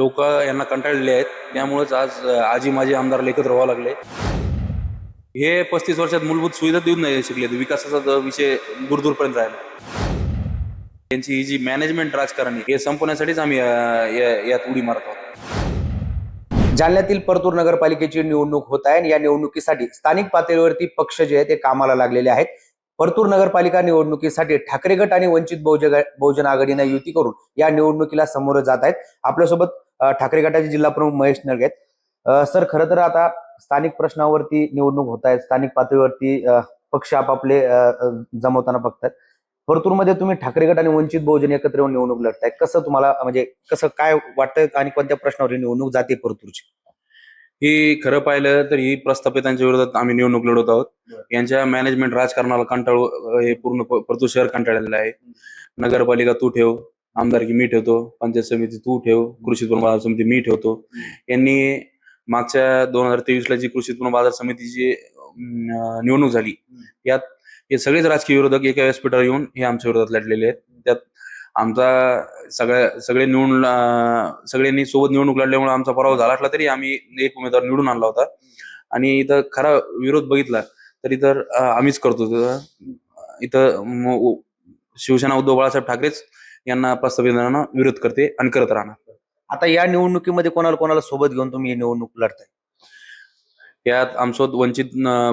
लोक यांना कंटाळलेले आहेत. त्यामुळेच आज आजी माजी आमदार एकत्र व्हावं लागले. हे पस्तीस वर्षात मूलभूत सुविधा देऊन नाही शिकले. विकासाचा विषय दूरदूरपर्यंत राहिला. त्यांची ही जी मॅनेजमेंट राजकारण आहे हे संपवण्यासाठीच आम्ही यात उडी मारत आहोत. जालन्यातील परतूर नगरपालिकेची निवडणूक होत आहे आणि या निवडणुकीसाठी स्थानिक पातळीवरती पक्ष जे आहे ते कामाला लागलेले आहेत. परतूर नगरपालिका निवडणुकीसाठी ठाकरे गट आणि वंचित बहुजन बहुजन आघाडीनं युती करून या निवडणुकीला समोर जात आहेत. आपल्यासोबत ठाकरे गटाचे जिल्हा प्रमुख महेश नळगे आहेत. सर खरं तर आता स्थानिक प्रश्नावरती निवडणूक होत आहेत. स्थानिक पातळीवरती पक्ष आपापले जमवताना बघतात परतूरमध्ये तुम्ही ठाकरे गट आणि वंचित बहुजन एकत्र येऊन निवडणूक लढताय. कसं तुम्हाला म्हणजे कसं काय वाटतंय आणि कोणत्या प्रश्नावर निवडणूक जाते परतूरची? ही खरं पाहिलं तर ही प्रस्थापितांच्या विरोधात आम्ही निवडणूक लढवत आहोत. यांच्या मॅनेजमेंट राजकारणाला कंटाळू हे पूर्ण परतूर शहर कंटाळलेलं आहे. नगरपालिका तू ठेव. आमदारकी मी ठेवतो पंचायत समिती तू ठेव कृषी उत्पन्न बाजार समिती मी ठेवतो. यांनी मागच्या दोन हजार तेवीसला जी कृषी उत्पन्न बाजार समितीची निवडणूक झाली यात हे सगळेच राजकीय विरोधक एका व्यासपीठावर येऊन हे आमच्या विरोधात लढलेले आहेत. त्यात आमचा सगळ्या सगळे निवडून सगळ्यांनी सोबत निवडणूक लढल्यामुळे आमचा पराभव झाला असला तरी आम्ही एक उमेदवार निवडून आणला होता. आणि इथं खरा विरोध बघितला तर आम्हीच करतो. इथं. शिवसेना उद्धव बाळासाहेब ठाकरेच यांना प्रस्तावितांना विरोध करते आणि करत राहणार. आता या निवडणुकीमध्ये कोणाला कोणाला सोबत घेऊन तुम्ही ही निवडणूक लढताय? यात आमसोबत वंचित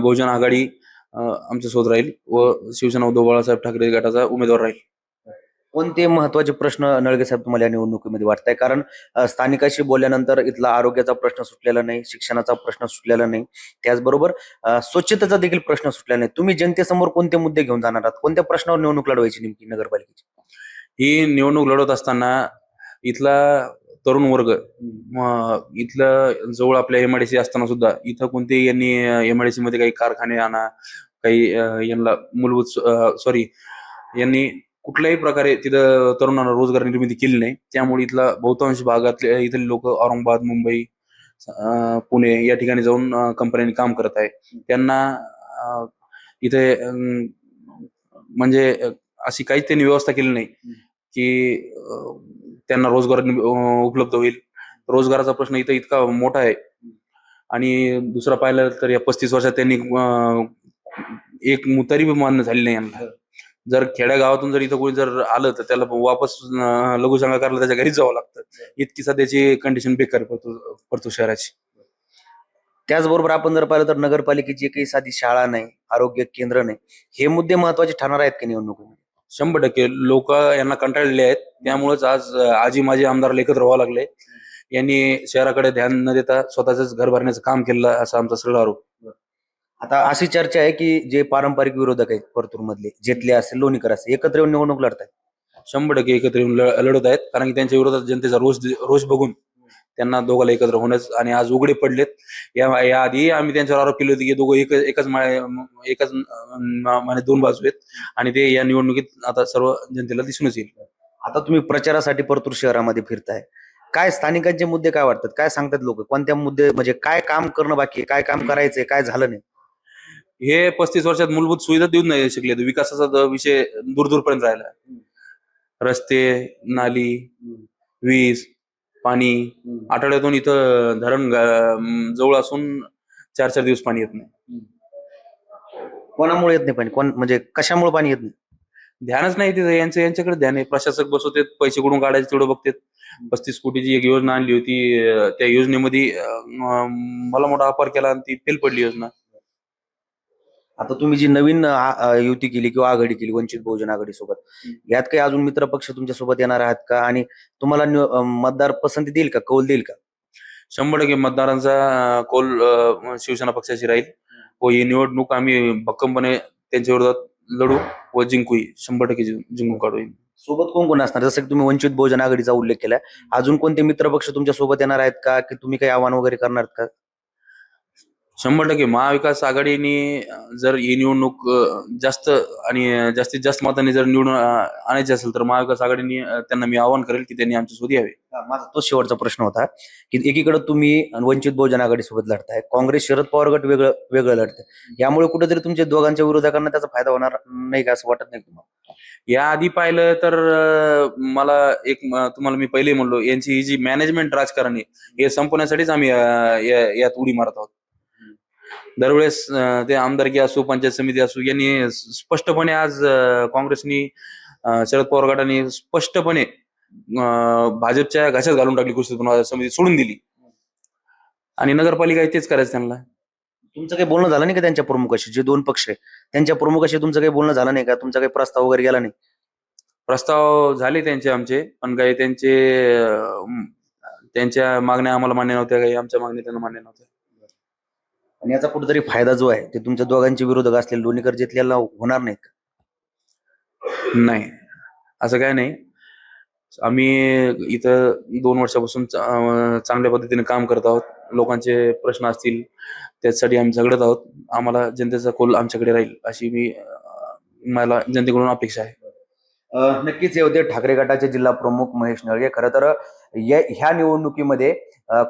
बहुजन आघाडी अं, आमच्यासोबत राहील व शिवसेना उद्धव बाळासाहेब ठाकरे गटाचा उमेदवार राहील. कोणते महत्त्वाचे प्रश्न नळगे साहेब तुम्हाला या निवडणुकीमध्ये वाटताय? कारण अ, स्थानिकाशी बोलल्यानंतर इथला आरोग्याचा प्रश्न सुटलेला नाही शिक्षणाचा प्रश्न सुटलेला नाही. त्याचबरोबर स्वच्छतेचा देखील प्रश्न सुटलेला नाही. तुम्ही जनतेसमोर कोणते मुद्दे घेऊन जाणार आहात? कोणत्या प्रश्नावर निवडणूक लढवायची नेमकी नगरपालिकेची? ही निवडणूक लढवत असताना इथला तरुण वर्ग इथलं जवळ आपल्या एमआयडीसी असताना सुद्धा इथं कोणतेही यांनी एमआयडीसी मध्ये काही कारखाने आणा काही यांना मूलभूत सॉरी यांनी कुठल्याही प्रकारे तिथं तरुणांना रोजगार निर्मिती केली नाही. त्यामुळे इथला बहुतांश भागातले इथले लोक औरंगाबाद मुंबई पुणे या ठिकाणी जाऊन कंपन्यांनी काम करत आहे. त्यांना इथे म्हणजे अशी काहीच त्यांनी व्यवस्था केली नाही. की त्यांना रोजगार उपलब्ध होईल. रोजगाराचा प्रश्न इथं इतका मोठा आहे. आणि दुसरा पाहिलं तर या पस्तीस वर्षात त्यांनी एक मुतारी मान्य झाली नाही यांना. जर खेड्या गावातून जर इथं कोणी जर आलं तर त्याला वापस अं, त्याच्या घरीच जावं लागतं. इतकी सध्याची कंडिशन बेकार पडतो पडतो शहराची. त्याचबरोबर आपण जर पाहिलं तर नगरपालिकेची काही साधी शाळा नाही आरोग्य केंद्र नाही हे मुद्दे महत्त्वाचे ठरणार आहेत की निवडणुकीमध्ये? शंभर टक्के लोक यांना कंटाळलेले आहेत. त्यामुळेच आज आजी माजी आमदाराला एकत्र व्हावं लागले. यांनी शहराकडे ध्यान न देता स्वतःच घर भरण्याचं काम केलं असं आमचा सगळा आरोप. आता अशी चर्चा आहे की जे पारंपरिक विरोधक आहेत परतूर मधले जेतले असेल लोणीकर असेल एकत्र येऊन निवडणूक लढतायत. शंभर टक्के एकत्र येऊन लढत आहेत. कारण की त्यांच्या विरोधात जनतेचा रोष रोष बघून त्यांना दोघाला एकत्र होण्यास आणि आज उघडे पडलेत. या याआधी आम्ही त्यांच्यावर आरोप केले होते की दोघं एक एकच एकच माने दोन बाजू आहेत. आणि ते या निवडणुकीत आता सर्व जनतेला दिसूनच येईल. आता तुम्ही प्रचारासाठी परतूर शहरामध्ये फिरताय. काय स्थानिकांचे मुद्दे काय वाटतात? काय सांगतात लोक? कोणत्या मुद्दे म्हणजे काय काम करणं बाकी आहे? काय काम करायचंय? काय झालं नाही? हे पस्तीस वर्षात मूलभूत सुविधा देऊन नाही शिकले विकासाचा विषय दूरदूरपर्यंत राहिला. रस्ते नाली वीज पाणी आठवड्यातून इथं धरण गा- जवळ असून चार चार दिवस पाणी येत नाही. कोणामुळे येत नाही पाणी? कोण म्हणजे कशामुळे पाणी येत नाही? ध्यानच नाही तिथं. यांचं यांच्याकडे ध्यान आहे. प्रशासक बसवते पैसे कुठून काढायचे तेवढं बघतात. पस्तीस कोटीची एक योजना आणली होती. अं, त्या योजनेमध्ये अं, मला मोठा अपार केला आणि ती फेल पडली योजना. आता तुम्ही जी नवीन आ- युती केली किंवा आघाडी केली वंचित बहुजन आघाडी सोबत यात काही अजून मित्र पक्ष तुमच्यासोबत येणार आहात का? आणि तुम्हाला अं, मतदार पसंती देईल का? कौल देईल का? शंभर टक्के मतदारांचा अं, कौल अं, शिवसेना पक्षाची राहील. व ही निवडणूक आम्ही भक्कमपणे त्यांच्या विरोधात लढू व जिंकू शंभर टक्के जिं- जिंकून काढू. सोबत कोण कोण असणार? जसं की तुम्ही वंचित बहुजन आघाडीचा उल्लेख केलाय. अजून कोणते मित्र पक्ष तुमच्यासोबत येणार आहेत का? की तुम्ही काही आव्हान वगैरे करणार आहेत का? शंभर टक्के. महाविकास आघाडीने जर ही निवडणूक अं, जास्त आणि जास्तीत जास्त मतांनी जर निवडून अं, आणायची असेल तर महाविकास आघाडीने अं, त्यांना मी आवाहन करेल की त्यांनी आमच्यासोबत यावे. हा, माझा तो शेवटचा प्रश्न होता की एकीकडे तुम्ही वंचित बहुजन आघाडी सोबत लढताय काँग्रेस शरद पवार गट वेगळं वेगळं लढतंय. यामुळे कुठेतरी तुमच्या दोघांच्या विरोधकांना त्याचा फायदा होणार नाही का असं वाटत नाही का तुम्हाला? या आधी पाहिलं तर अं, मला एक म- तुम्हाला मी पहिले म्हणलो यांची ही जी मॅनेजमेंट राजकारण आहे हे संपवण्यासाठीच आम्ही अं, या- यात उडी मारत आहोत. दरवेळेस ते आमदारकी असो पंचायत समिती असो यांनी स्पष्टपणे आज काँग्रेसनी शरद पवार गटाने स्पष्टपणे भाजपच्या घशात घालून टाकली कृषी उत्पन्न समिती सोडून दिली. आणि नगरपालिका तेच करायचं त्यांना. तुमचं काही बोलणं झालं नाही का त्यांच्या प्रमुखाशी? जे दोन पक्ष आहे. त्यांच्या प्रमुखाशी तुमचं काही बोलणं झालं नाही का? तुमचा काही प्रस्ताव वगैरे गेला नाही? प्रस्ताव झाले त्यांचे आमचे पण काही त्यांचे त्यांच्या मागण्या आम्हाला मान्य नव्हत्या काही आमच्या मागण्या त्यांना मान्य नव्हत्या. आणि याचा कुठेतरी फायदा जो आहे ते तुमच्या दोघांचे विरोधक असलेले लोणीकर जिथल्याला होणार नाहीत का? नाही. असं काय नाही. आम्ही इथं दोन वर्षापासून चा- अं, चांगल्या पद्धतीने काम करत आहोत. लोकांचे प्रश्न असतील त्यासाठी आम्ही झगडत आहोत. आम्हाला जनतेचा कोल आमच्याकडे राहील अशी मी अं, मला जनतेकडून अपेक्षा आहे. नक्कीच हे होते ठाकरे गटाचे जिल्हा प्रमुख महेश नळगे. खरं तर ह्या निवडणुकीमध्ये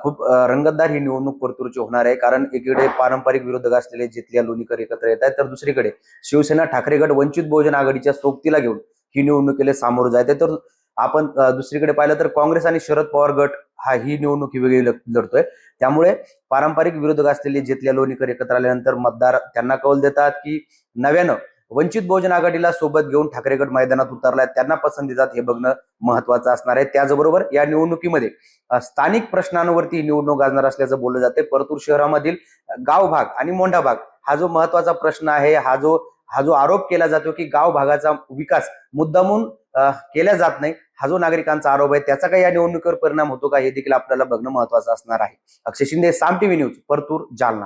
खूप रंगतदार ही निवडणूक परतूरची होणार आहे. कारण एकीकडे पारंपरिक विरोधक असलेले जिथल्या लोणीकर एकत्र येत आहेत तर दुसरीकडे शिवसेना ठाकरे गट वंचित बहुजन आघाडीच्या सोबतीला घेऊन ही निवडणुकीला सामोरं जायचे तर आपण दुसरीकडे पाहिलं तर काँग्रेस आणि शरद पवार गट हा ही निवडणूक ही वेगळी लढतोय. त्यामुळे पारंपरिक विरोधक असलेले जिथल्या लोणीकर एकत्र आल्यानंतर मतदार त्यांना कौल देतात की नव्यानं वंचित बहुजन आघाडीला सोबत घेऊन ठाकरेगड मैदानात उतरलाय. त्यांना पसंती जात हे बघणं महत्वाचं असणार आहे. त्याचबरोबर या निवडणुकीमध्ये स्थानिक प्रश्नांवरती निवडणूक गाजणार असल्याचं बोललं जाते परतूर शहरामधील गाव भाग आणि मोंढा भाग हा जो महत्त्वाचा प्रश्न आहे हा जो हा जो आरोप केला जातो की गाव भागाचा विकास मुद्दामून केला जात नाही हा जो नागरिकांचा आरोप आहे त्याचा काही या निवडणुकीवर परिणाम होतो का हे देखील आपल्याला बघणं महत्वाचं असणार आहे. Akshay Shinde Saam TV news Partur Jalna.